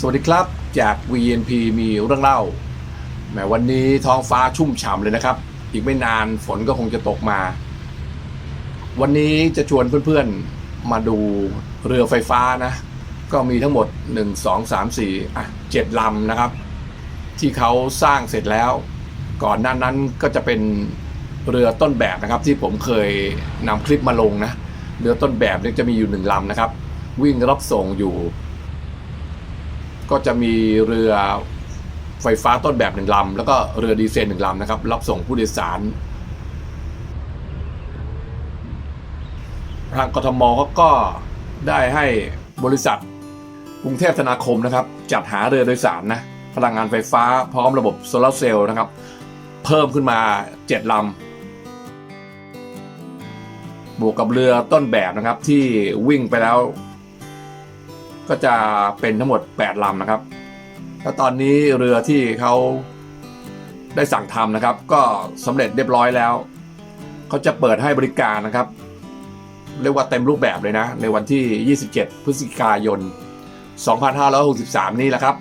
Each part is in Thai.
สวัสดีครับจาก VNP มีเรื่องเล่าแหมวันนี้ท้องฟ้าชุ่มฉ่ำเลยนะครับ อีกไม่นานฝนก็คงจะตกมา วันนี้จะชวนเพื่อนๆมาดูเรือไฟฟ้านะ ก็มีทั้งหมด 1 2 3 4อะ7ลำนะครับ ที่เขาสร้างเสร็จแล้ว ก่อนหน้านั้นก็จะเป็นเรือต้นแบบนะครับ ที่ผมเคยนำคลิปมาลงนะ เรือต้นแบบเนี่ยจะมีอยู่หนึ่งลำนะครับ วิ่งรับส่งอยู่ ก็จะมีเรือไฟฟ้าต้นแบบหนึ่งลำแล้วก็เรือดีเซลหนึ่งลำนะครับ รับส่งผู้โดยสาร ทางกทมเขาก็ได้ให้บริษัทกรุงเทพธนาคมนะครับ จัดหาเรือโดยสารนะพลังงานไฟฟ้าพร้อมระบบโซลาร์เซลล์นะครับ เพิ่มขึ้นมา 7ลำบวกกับเรือต้นแบบนะครับที่วิ่งไปแล้ว ก็จะเป็นทั้งหมด 8ลำนะครับแล้วตอนนี้เรือที่เขาได้สั่งทำนะครับ ก็สำเร็จเรียบร้อยแล้ว เขาจะเปิดให้บริการนะครับ เรียกว่าเต็มรูปแบบเลยนะ ในวันที่ 27 พฤศจิกายน 2563 นี้แหละครับ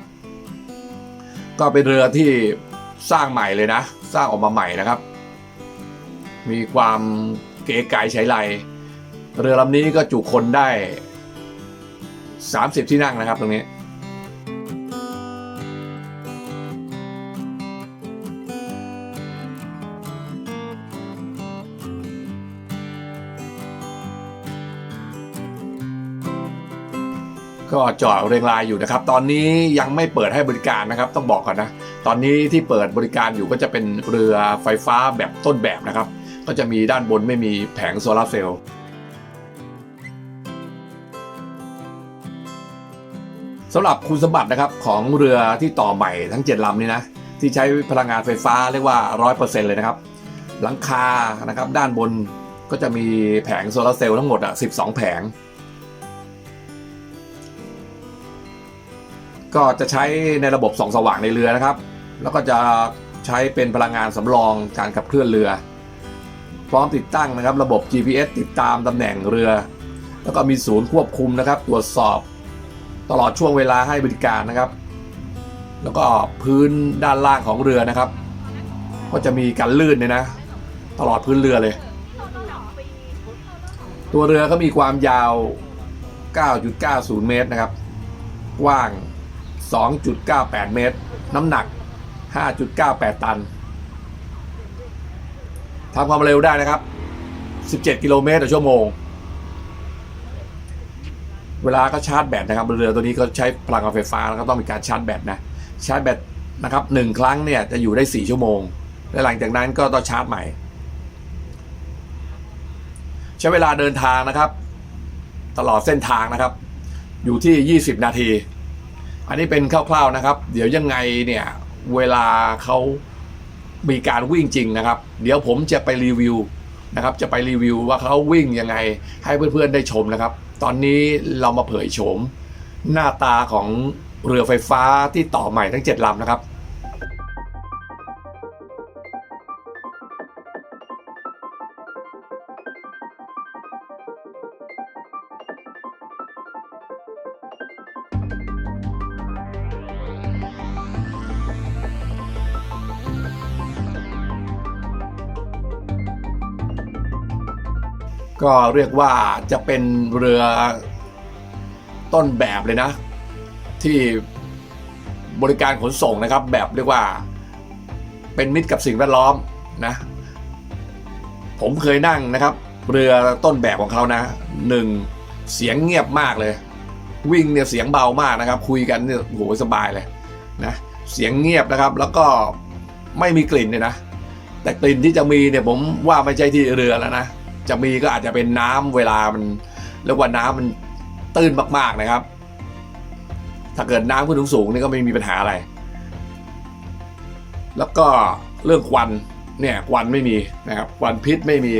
ก็เป็นเรือที่สร้างใหม่เลยนะ สร้างออกมาใหม่นะครับ มีความเก๋ไก๋ใช้ไรเรือลำนี้ก็จุคนได้ 30 ที่นั่งนะครับตรงนี้ก็จอดเรียงรายอยู่นะครับ ตอนนี้ยังไม่เปิดให้บริการนะครับ ต้องบอกก่อนนะ ตอนนี้ที่เปิดบริการอยู่ก็จะเป็นเรือไฟฟ้าแบบต้นแบบนะครับ ก็จะมีด้านบนไม่มีแผงโซลาร์เซลล์ สำหรับคุณสมบัตินะครับของเรือที่ต่อใหม่ทั้ง 7ลำนี้นะที่ใช้พลังงานไฟฟ้าเรียกว่า 100%เลยนะครับ หลังคานะครับด้านบนก็จะมีแผงโซลาร์เซลล์ทั้งหมดอะ12 แผง ก็จะใช้ในระบบส่องสว่างในเรือนะครับ แล้วก็จะใช้เป็นพลังงานสำรองการขับเคลื่อนเรือ พร้อมติดตั้งนะครับ ระบบ GPS ติดตามตำแหน่งเรือ แล้วก็มีศูนย์ควบคุมนะครับ ตรวจสอบ ตลอดช่วงเวลาให้บริการนะครับ แล้วก็พื้นด้านล่างของเรือนะครับ ก็จะมีการลื่นเนี่ยนะ ตลอดพื้นเรือเลย ตัวเรือก็มีความยาว 9.90 เมตรนะครับ กว้าง 2.98 เมตร น้ำหนัก 5.98 ตันทำความเร็วได้นะครับ 17 กิโลเมตรต่อชั่วโมง เวลาก็ชาร์จแบตนะครับเรือตัวนี้ก็ใช้พลังงานไฟฟ้าแล้วก็ต้องมีการชาร์จแบตนะชาร์จแบตนะครับหนึ่งครั้งเนี่ยจะอยู่ได้ 4 ชั่วโมง และหลังจากนั้นก็ต้องชาร์จใหม่ ใช้เวลาเดินทางนะครับ ตลอดเส้นทางนะครับ อยู่ที่ 20 นาที อันนี้เป็นคร่าวๆนะครับ เดี๋ยวยังไงเนี่ยเวลาเขามีการวิ่งจริงนะครับ เดี๋ยวผมจะไปรีวิว นะครับจะไปรีวิวว่าเขาวิ่งยังไงให้เพื่อนๆได้ชมนะครับ ตอนนี้เรามาเผยโฉม หน้าตาของเรือไฟฟ้าที่ต่อใหม่ทั้ง 7ลำนะครับ ก็เรียกว่าจะเป็นเรือต้นแบบเลยนะ ที่บริการขนส่งนะครับ แบบเรียกว่าเป็นมิตรกับสิ่งแวดล้อมนะ ผมเคยนั่งนะครับ เรือต้นแบบของเขานะหนึ่งเสียงเงียบมากเลย วิ่งเนี่ยเสียงเบามากนะครับ คุยกันเนี่ยโหสบายเลยนะเสียงเงียบนะครับ แล้วก็ไม่มีกลิ่นเลยนะ แต่กลิ่นที่จะมีเนี่ยผมว่าไม่ใช่ที่เรือแล้วนะ จะมีก็อาจจะเป็นน้ำเวลามันเรียกว่าน้ำมันตื้นมาก ๆนะครับ ถ้าเกิดน้ำขึ้นสูงๆนี่ก็ไม่มีปัญหาอะไร แล้วก็เรื่องควันเนี่ยควันไม่มีนะครับควันพิษไม่มี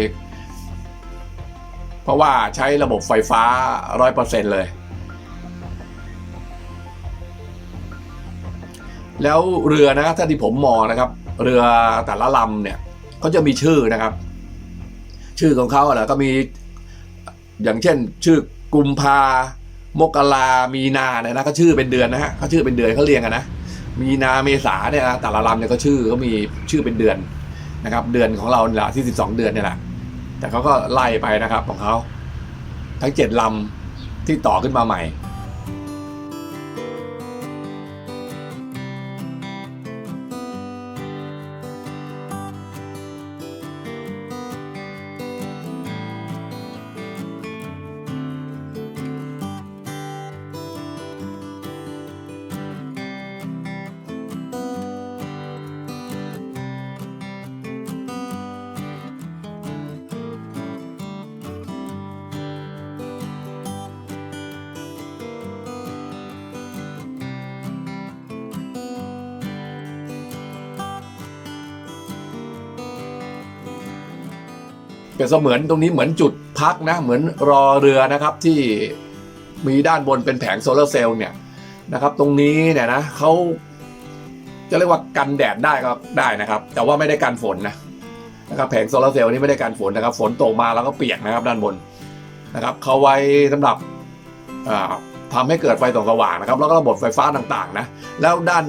เพราะว่าใช้ระบบไฟฟ้า100%เลย แล้วเรือนะถ้าที่ผมมองนะครับ เรือแต่ละลำเนี่ยเขาจะมีชื่อนะครับ ชื่อของเขาอะนะก็มีอย่างเช่น ชื่อกุมภามกรามีนาเนี่ยนะเขาชื่อเป็นเดือนนะฮะเขาชื่อเป็นเดือนเขาเรียงกันนะมีนาเมษาเนี่ยนะแต่ละลำเนี่ยก็ชื่อเขามีชื่อเป็นเดือนนะครับ เดือนของเราเนี่ยแหละที่12เดือนเนี่ยแหละแต่เขาก็ไล่ไปนะครับของเขาทั้งเจ็ดลำที่ต่อขึ้นมาใหม่ เปรียบเสมือนตรงนี้เหมือนจุดพักนะ เหมือนรอเรือนะครับที่มีด้านบนเป็นแผงโซลาร์เซลล์เนี่ยนะครับ ตรงนี้เนี่ยนะเขาจะเรียกว่ากันแดดได้ก็ได้นะครับ แต่ว่าไม่ได้กันฝนนะนะครับแผงโซลาร์เซลล์นี้ไม่ได้กันฝนนะครับ ฝนตกมาแล้วก็เปียกนะครับด้านบนนะครับเขาไว้สำหรับอ่าทำให้เกิดไฟส่องสว่างนะครับ แล้วก็ระบบไฟฟ้าต่างๆนะแล้วด้าน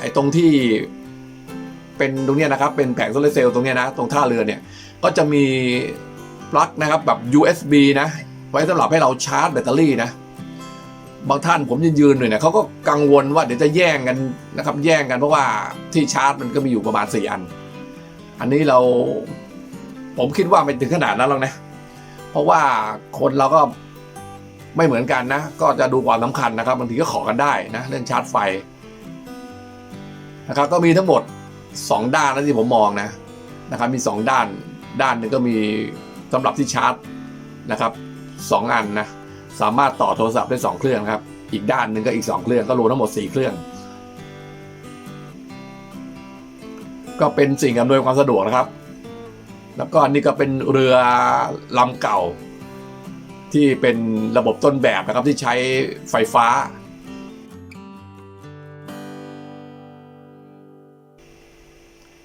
ไอ้ตรงที่ เป็นตรงเนี้ยนะครับเป็นแผงโซลาร์เซลล์ตรงเนี้ยนะตรงท่าเรือเนี่ยก็จะมีปลั๊กนะครับแบบ USB นะไว้สำหรับให้เราชาร์จแบตเตอรี่นะบางท่านผมยืนๆหน่อยเนี่ยเขาก็กังวลว่าเดี๋ยวจะแย่งกันนะครับแย่งกันเพราะว่าที่ชาร์จมันก็มีอยู่ประมาณ4อัน อันนี้เราผมคิดว่าไม่ถึงขนาดนั้นหรอกนะเพราะว่าคนเราก็ไม่เหมือนกันนะ ก็จะดูความสำคัญนะครับบางทีก็ขอกันได้นะเรื่องชาร์จไฟนะครับก็มีทั้งหมด 2ด้านนะที่ผมมองนะนะครับมี 2 ด้านด้านหนึ่งก็มีสำหรับที่ชาร์จนะครับสองอันนะสามารถต่อโทรศัพท์ได้ 2 เครื่องครับ อีกด้านหนึ่งก็อีก 2 เครื่องก็รวมทั้งหมด 4 เครื่อง ก็เป็นสิ่งอำนวยความสะดวกนะครับ แล้วก็อันนี้ก็เป็นเรือลำเก่า ที่เป็นระบบต้นแบบนะครับที่ใช้ไฟฟ้า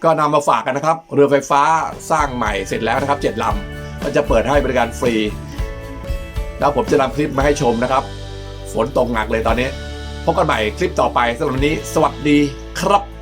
ก็นำมาฝากกันนะครับ เรือไฟฟ้าสร้างใหม่เสร็จแล้วนะครับเจ็ดลำก็จะเปิดให้บริการฟรี แล้วผมจะนำคลิปมาให้ชมนะครับ ฝนตกหนักเลยตอนนี้ พบกันใหม่คลิปต่อไปสำหรับวันนี้ สวัสดีครับ